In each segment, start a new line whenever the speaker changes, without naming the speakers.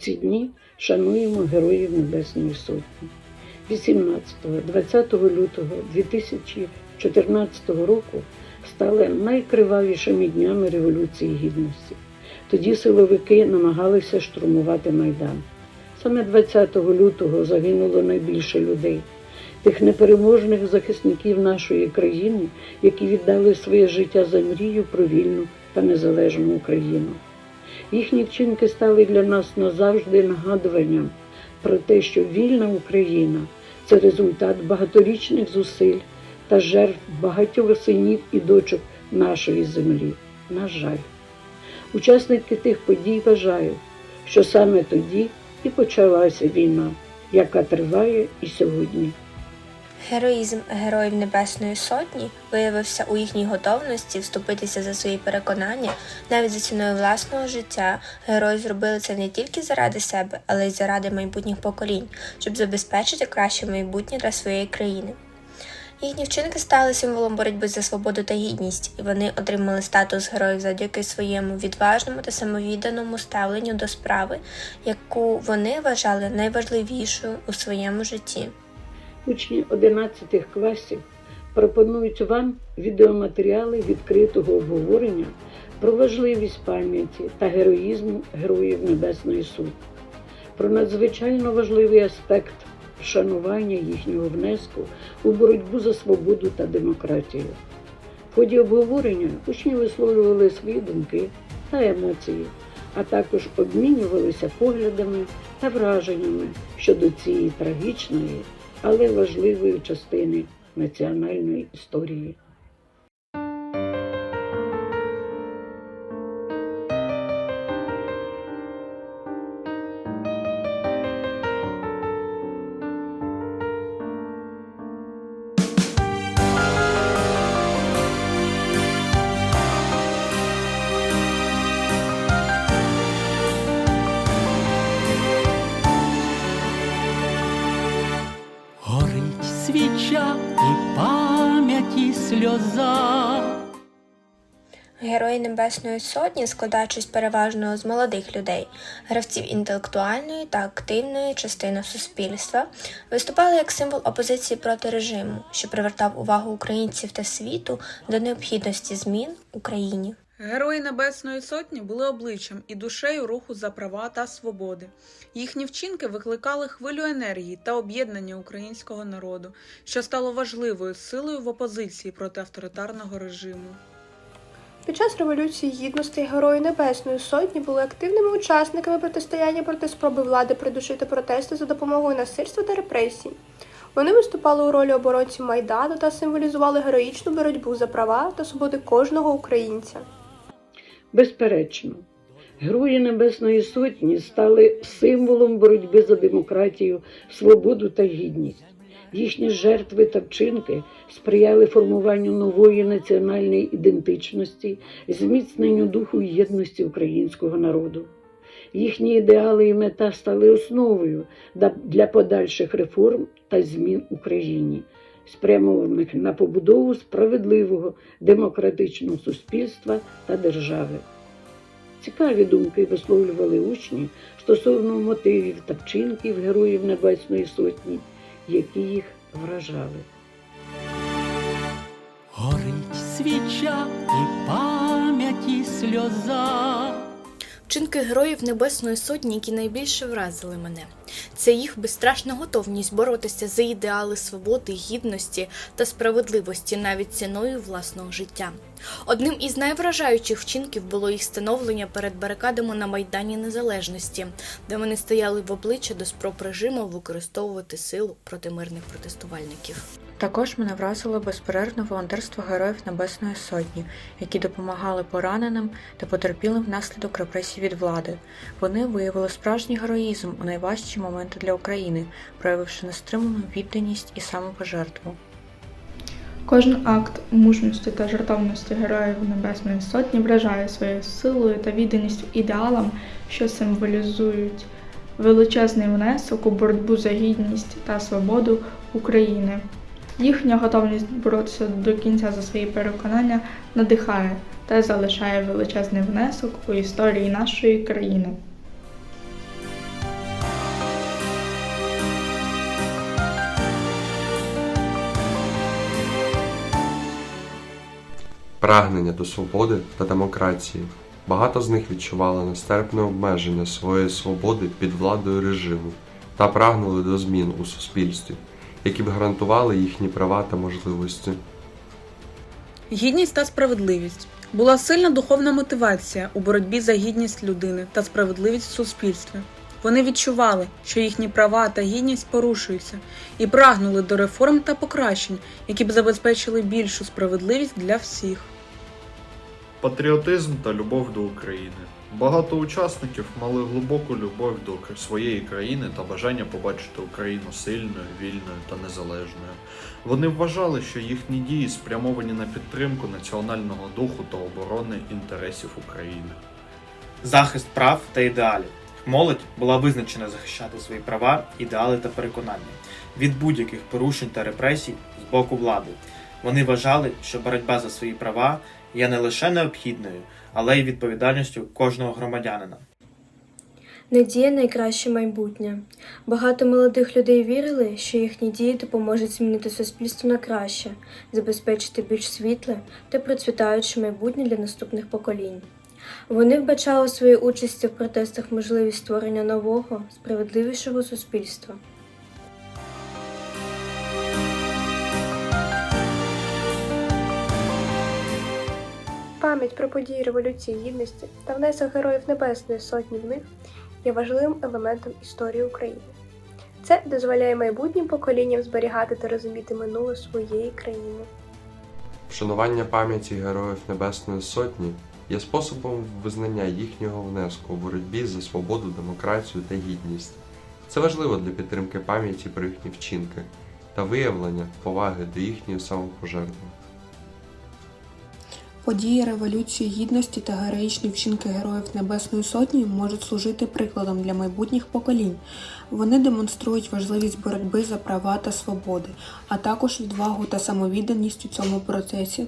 Ці дні шануємо Героїв Небесної Сотні. 18-20 лютого 2014 року стали найкривавішими днями Революції Гідності. Тоді силовики намагалися штурмувати Майдан. Саме 20 лютого загинуло найбільше людей, тих непереможних захисників нашої країни, які віддали своє життя за мрію про вільну та незалежну Україну. Їхні вчинки стали для нас назавжди нагадуванням про те, що вільна Україна це результат багаторічних зусиль та жертв багатьох синів і дочок нашої землі. На жаль, учасники тих подій вважають, що саме тоді і почалася війна, яка триває і сьогодні.
Героїзм Героїв Небесної Сотні виявився у їхній готовності вступитися за свої переконання, навіть за ціною власного життя. Герої зробили це не тільки заради себе, але й заради майбутніх поколінь, щоб забезпечити краще майбутнє для своєї країни. Їхні вчинки стали символом боротьби за свободу та гідність, і вони отримали статус героїв завдяки своєму відважному та самовідданому ставленню до справи, яку вони вважали найважливішою у своєму житті.
Учні 11 класів пропонують вам відеоматеріали відкритого обговорення про важливість пам'яті та героїзму Героїв Небесної Сотні, про надзвичайно важливий аспект вшанування їхнього внеску у боротьбу за свободу та демократію. В ході обговорення учні висловлювали свої думки та емоції, а також обмінювалися поглядами та враженнями щодо цієї трагічної, але важливої частини національної історії.
Сльоза.
Герої Небесної Сотні, складаючись переважно з молодих людей, гравців інтелектуальної та активної частини суспільства, виступали як символ опозиції проти режиму, що привертав увагу українців та світу до необхідності змін в Україні.
Герої Небесної Сотні були обличчям і душею руху за права та свободи. Їхні вчинки викликали хвилю енергії та об'єднання українського народу, що стало важливою силою в опозиції проти авторитарного режиму.
Під час Революції Гідності Герої Небесної Сотні були активними учасниками протистояння проти спроби влади придушити протести за допомогою насильства та репресій. Вони виступали у ролі оборонців Майдану та символізували героїчну боротьбу за права та свободи кожного українця.
Безперечно, Герої Небесної Сотні стали символом боротьби за демократію, свободу та гідність. Їхні жертви та вчинки сприяли формуванню нової національної ідентичності, зміцненню духу єдності українського народу. Їхні ідеали і мета стали основою для подальших реформ та змін в Україні, спрямованих на побудову справедливого демократичного суспільства та держави. Цікаві думки висловлювали учні стосовно мотивів та вчинків Героїв Небесної Сотні, які їх вражали.
Горить свіча і пам'яті сльоза.
Вчинки героїв Небесної Сотні, які найбільше вразили мене, це їх безстрашна готовність боротися за ідеали свободи, гідності та справедливості навіть ціною власного життя. Одним із найвражаючих вчинків було їх становлення перед барикадами на Майдані Незалежності, де вони стояли в обличчя до спроб режиму використовувати силу проти мирних протестувальників.
Також мене вразило безперервне волонтерство Героїв Небесної Сотні, які допомагали пораненим та потерпілим внаслідок репресій від влади. Вони виявили справжній героїзм у найважчі моменти для України, проявивши нестриману відданість і самопожертву.
Кожен акт мужності та жертовності героїв Небесної Сотні вражає своєю силою та відданістю ідеалам, що символізують величезний внесок у боротьбу за гідність та свободу України. Їхня готовність боротися до кінця за свої переконання надихає та залишає величезний внесок у історії нашої країни.
Прагнення до свободи та демократії. Багато з них відчували нестерпне обмеження своєї свободи під владою режиму та прагнули до змін у суспільстві які б гарантували їхні права та можливості.
Гідність та справедливість була сильна духовна мотивація у боротьбі за гідність людини та справедливість в суспільстві. Вони відчували, що їхні права та гідність порушуються, і прагнули до реформ та покращень, які б забезпечили більшу справедливість для всіх.
Патріотизм та любов до України. Багато учасників мали глибоку любов до своєї країни та бажання побачити Україну сильною, вільною та незалежною. Вони вважали, що їхні дії спрямовані на підтримку національного духу та оборони інтересів України.
захист прав та ідеалів. Молодь була визначена захищати свої права, ідеали та переконання від будь-яких порушень та репресій з боку влади. Вони вважали, що боротьба за свої права є не лише необхідною, але й відповідальністю кожного громадянина.
Надія найкраще майбутнє. Багато молодих людей вірили, що їхні дії допоможуть змінити суспільство на краще, забезпечити більш світле та процвітаюче майбутнє для наступних поколінь. Вони вбачали своєю участі в протестах можливість створення нового, справедливішого суспільства.
Пам'ять про події Революції Гідності та внесок Героїв Небесної Сотні в них є важливим елементом історії України. Це дозволяє майбутнім поколінням зберігати та розуміти минуле своєї країни.
Вшанування пам'яті Героїв Небесної Сотні є способом визнання їхнього внеску у боротьбі за свободу, демократію та гідність. Це важливо для підтримки пам'яті про їхні вчинки та виявлення поваги до їхньої самопожертви.
Події Революції Гідності та героїчні вчинки Героїв Небесної Сотні можуть служити прикладом для майбутніх поколінь. Вони демонструють важливість боротьби за права та свободи, а також відвагу та самовідданість у цьому процесі.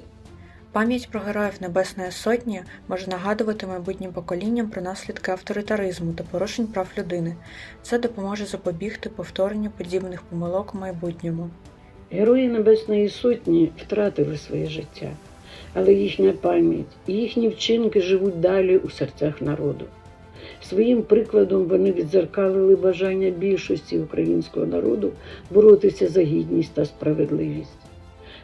Пам'ять про героїв Небесної Сотні може нагадувати майбутнім поколінням про наслідки авторитаризму та порушень прав людини. Це допоможе запобігти повторенню подібних помилок у майбутньому.
Герої Небесної Сотні втратили своє життя, але їхня пам'ять і їхні вчинки живуть далі у серцях народу. Своїм прикладом вони відзеркалили бажання більшості українського народу боротися за гідність та справедливість.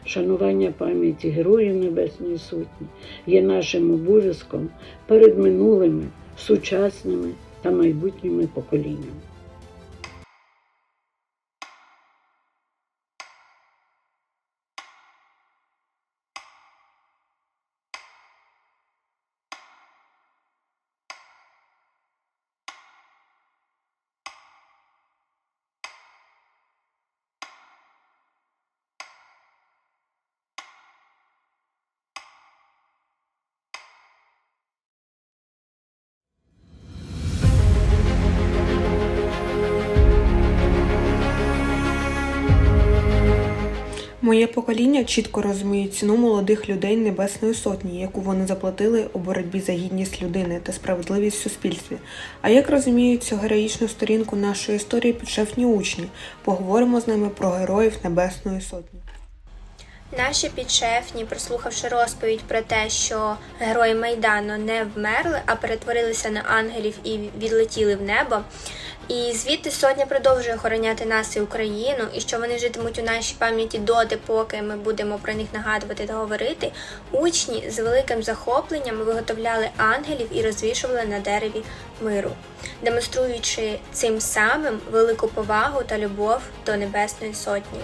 Шанування пам'яті Героїв Небесної Сотні є нашим обов'язком перед минулими, сучасними та майбутніми поколіннями.
Моє покоління чітко розуміє ціну молодих людей Небесної Сотні, яку вони заплатили у боротьбі за гідність людини та справедливість в суспільстві. А як розуміють цю героїчну сторінку нашої історії підшефні учні? Поговоримо з ними про героїв Небесної Сотні.
Наші підшефні, прослухавши розповідь про те, що герої Майдану не вмерли, а перетворилися на ангелів і відлетіли в небо. І звідти сотня продовжує охороняти нас і Україну, і що вони житимуть у нашій пам'яті доти, поки ми будемо про них нагадувати та говорити. Учні з великим захопленням виготовляли ангелів і розвішували на дереві миру, демонструючи цим самим велику повагу та любов до Небесної Сотні.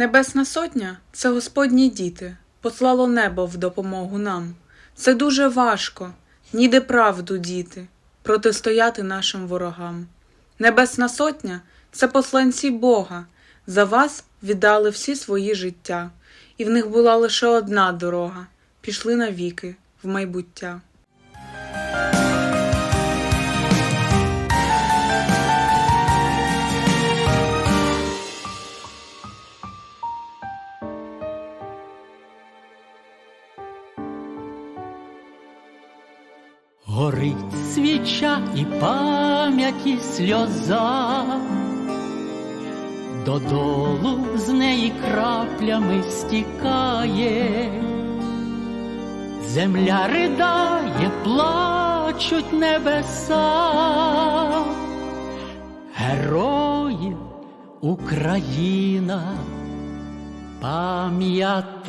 Небесна сотня це Господні діти, послало небо в допомогу нам. Це дуже важко, ніде правду діти, протистояти нашим ворогам. Небесна сотня це посланці Бога, за вас віддали всі свої життя, і в них була лише одна дорога пішли навіки в майбуття.
Горить свіча і пам'яті сльоза, додолу з неї краплями стікає, земля ридає, плачуть небеса, героїв Україна пам'ятає.